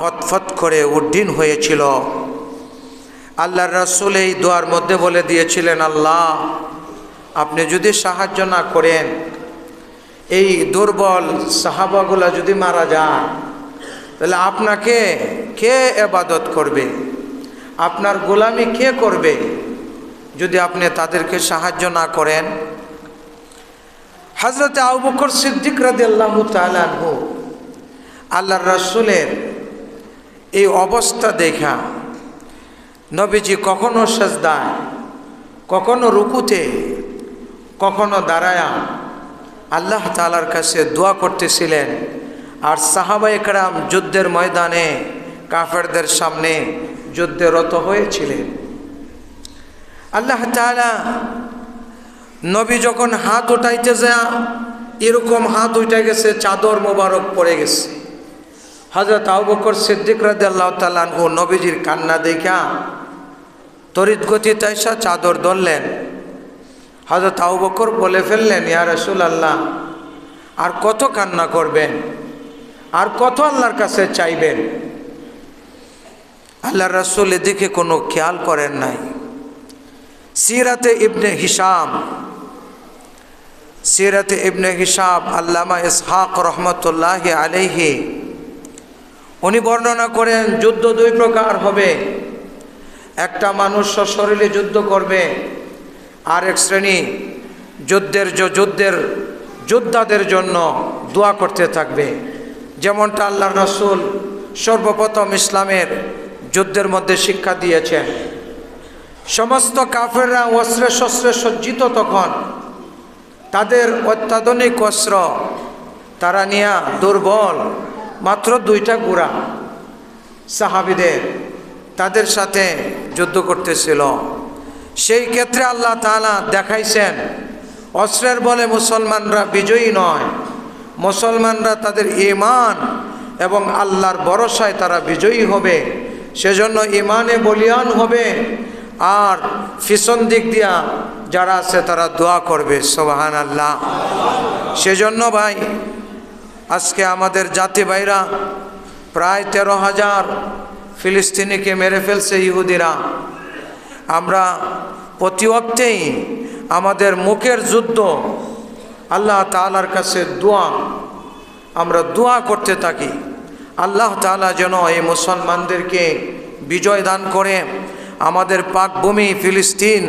ফতফত করে উড্ডীন হয়েছিল। আল্লাহর রাসূল এই দোয়ার মধ্যে বলে দিয়েছিলেন, আল্লাহ, আপনি যদি সাহায্য না করেন, এই দুর্বল সাহাবাগুলা যদি মারা যান, তাহলে আপনাকে কে এবাদত করবে? আপনার গোলামি কে করবে যদি আপনি তাদেরকে সাহায্য না করেন? হজরতে আবু বকর সিদ্দিক রাদি আল্লাহ তালু আল্লাহর রাসুলের এই অবস্থা দেখা। নবীজি কখনো সেজদায়, কখনো রুকুতে, কখনো দাঁড়ায়া আল্লাহ তালার কাছে দোয়া করতেছিলেন। আর সাহাবা একরাম যুদ্ধের ময়দানে কাফেরদের সামনে যুদ্ধে রত হয়েছিলেন। আল্লাহ তালা নবী যখন হাত উঠাইতে যা এরকম হাত উঠে গেছে, চাদর মোবারক পড়ে গেছে। হজরত আবকর সিদ্দিক তালান ও নবীজির কান্না দেখা তরিত গতি তাইসা চাদর ধরলেন। হজরত আবকর বলে ফেললেন, ইয়া রসুল আল্লাহ আর কত কান্না করবেন? আর কত আল্লাহর কাছে চাইবেন? আল্লাহ রসুল এদিকে কোনো খেয়াল করেন নাই। সিরাতে ইবনে হিসাম সিরাতে ইবনে হিসাব আল্লামা ইসহাক রহমতুল্লাহ আলাইহি উনি বর্ণনা করেন, যুদ্ধ দুই প্রকার হবে। একটা মানুষ সশরীরে যুদ্ধ করবে আর এক শ্রেণি যুদ্ধের যুদ্ধের যোদ্ধাদের জন্য দোয়া করতে থাকবে। যেমনটা আল্লাহ রসুল সর্বপ্রথম ইসলামের যুদ্ধের মধ্যে শিক্ষা দিয়েছেন। সমস্ত কাফেররা অস্ত্রে শস্ত্রে সজ্জিত তখন। তাদের অত্যাধুনিক অস্ত্র তারা নিয়া দুর্বল মাত্র দুইটা গুড়া সাহাবিদের তাদের সাথে যুদ্ধ করতেছিল। সেই ক্ষেত্রে আল্লাহ তালা দেখাইছেন, অস্ত্রের বলে মুসলমানরা বিজয়ী নয়। মুসলমানরা তাদের ইমান এবং আল্লাহর ভরসায় তারা বিজয়ী হবে। সেজন্য ইমানে বলিয়ান হবে। আর ফিসন দিক দিয়া যারা আছে তারা দোয়া করবে সোবাহান আল্লাহ সেজন্য ভাই আজকে আমাদের জাতি ভাইরা প্রায় তেরো হাজার ফিলিস্তিনিকে মেরে ফেলছে ইহুদিরা। আমরা প্রতি আমাদের মুখের যুদ্ধ, আল্লাহ তালার কাছে দোয়া, আমরা দোয়া করতে থাকি। আল্লাহ তালা যেন এই মুসলমানদেরকে বিজয় দান করে। আমাদের পাকভূমি ফিলিস্তিন,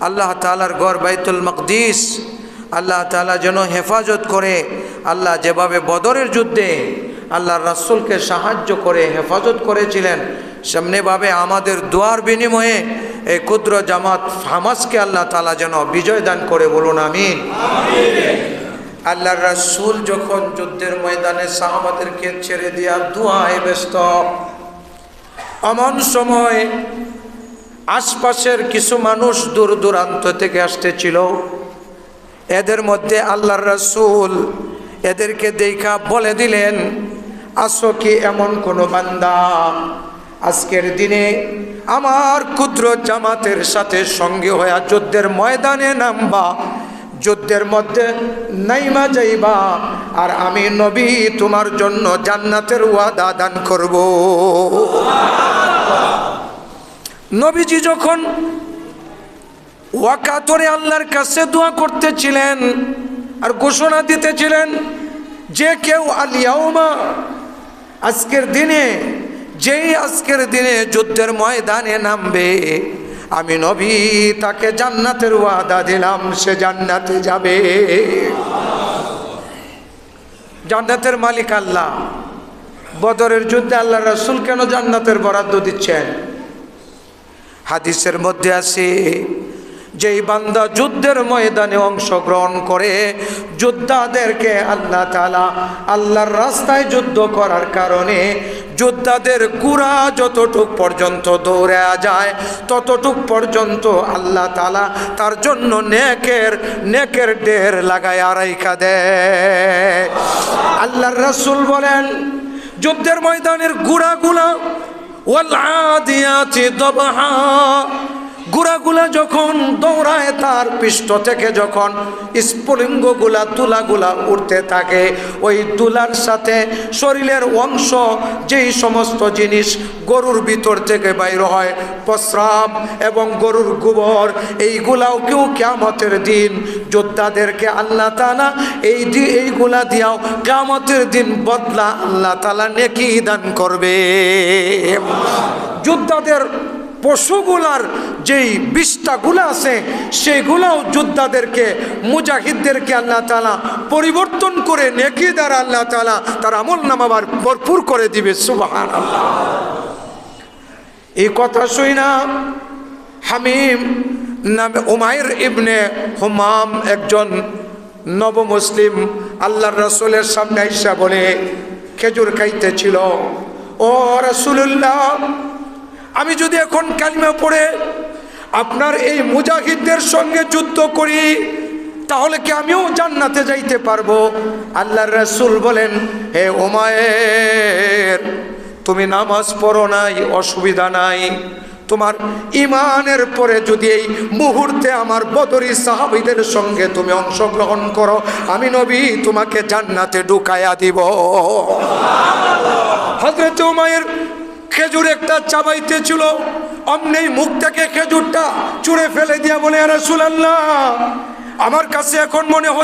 আল্লাহ তালার গড় বাইতুল মকদিস, আল্লাহ তালা যেন হেফাজত করে। আল্লাহ যেভাবে বদরের যুদ্ধে আল্লাহ রাসুলকে সাহায্য করে, হেফাজত করেছিলেন, সামনেভাবে আমাদের দোয়ার বিনিময়ে এই ক্ষুদ্র জামাত হামাসকে আল্লাহ তালা যেন বিজয় দান করে বলুন, আমিন। আল্লাহ রাসুল যখন যুদ্ধের ময়দানে সাহাবাদেরকে ছেড়ে দেওয়ার দোয়ায় ব্যস্ত এমন সময় আশপাশের কিছু মানুষ দূর দূরান্ত থেকে আসতেছিল। এদের মধ্যে আল্লাহর রাসুল এদেরকে দেখা বলে দিলেন, আসো কি এমন কোনো বান্দা? আজকের দিনে আমার ক্ষুদ্র জামাতের সাথে সঙ্গে হয়ে যুদ্ধের ময়দানে নামবা, যুদ্ধের মধ্যে নাইমা যাইবা, আর আমি নবী তোমার জন্য জান্নাতের ওয়াদা দান করব। নবীজি যখন ওয়াকাতরে আল্লাহর কাছে দোয়া করতেছিলেন আর ঘোষণা দিতেছিলেন যে কেউ আলিয়াউমা আজকের দিনে, যেই আজকের দিনে যুদ্ধের ময়দানে নামবে, আমি নবী তাকে জান্নাতের ওয়াদা দিলাম, সে জান্নাতে যাবে। জান্নাতের মালিক আল্লাহ। বদরের যুদ্ধে আল্লাহ রসুল কেন জান্নাতের বরাদ্দ দিচ্ছেন? হাদিসের মধ্যে আছে যেই বান্দা যুদ্ধের ময়দানে অংশগ্রহণ করে, যোদ্ধাদেরকে আল্লাহ তালা আল্লাহর রাস্তায় যুদ্ধ করার কারণে যোদ্ধাদের গুড়া যতটুক পর্যন্ত দৌড়ে যায়, ততটুক পর্যন্ত আল্লাহ তালা তার জন্য নেকের নেকের ডের লাগায় আড়াইকা দেয়। আল্লাহর রাসুল বলেন, যুদ্ধের ময়দানের গুড়াগুলা ওয়াল আদিয়াতি দবহা গুড়াগুলা যখন দৌড়ায়, তার পৃষ্ঠ থেকে যখন স্ফুলিঙ্গগুলা, তুলাগুলা উঠতে থাকে, ওই তুলার সাথে শরীরের অংশ, যেই সমস্ত জিনিস গরুর ভিতর থেকে বাইর হয়, প্রস্রাব এবং গরুর গোবর, এইগুলাও কেউ কেমতের দিন যোদ্ধাদেরকে আল্লাহ তালা এই দি- এইগুলা দিয়াও কেমতের দিন বদলা আল্লাহ তালা নেকি দান করবে। যোদ্ধাদের পশুগুলার যেই বিষ্ঠাগুলো আছে, সেগুলাও যোদ্ধাদেরকে, মুজাহিদদেরকে আল্লাহ তালা পরিবর্তন করে নেকি দ্বারা আল্লাহ তালা তার আমল নামাবার ভরপুর করে দিবে সুবাহান আল্লাহ এই কথা শুই না, হামিম নামে উমায়ের ইবনে হুমাম একজন নব মুসলিম আল্লাহর রসুলের সামনে আইসা বলে, খেজুর খাইতেছিল। ও রসুল্লাহ আমি যদি এখন কালিমা পড়ে আপনার এই মুজাহিদদের সঙ্গে যুদ্ধ করি, তাহলে কি আমিও জান্নাতে যাইতে পারব? আল্লাহর রসুল বলেন, হে ওমায়ের তুমি নামাজ পড়ো নাই, অসুবিধা নাই। তোমার ইমানের পরে যদি এই মুহূর্তে আমার বদরি সাহাবিদের সঙ্গে তুমি অংশগ্রহণ করো, আমি নবী তোমাকে জান্নাতে ঢুকাইয়া দিব। হজরত উমায়ের খেজুর একটা চাবাইতেছিল অমনি মুখ থেকে খেজুরটা চুড়ে ফেলে দিয়া বলে রাসূলুল্লাহ আমার কাছে এখন মনে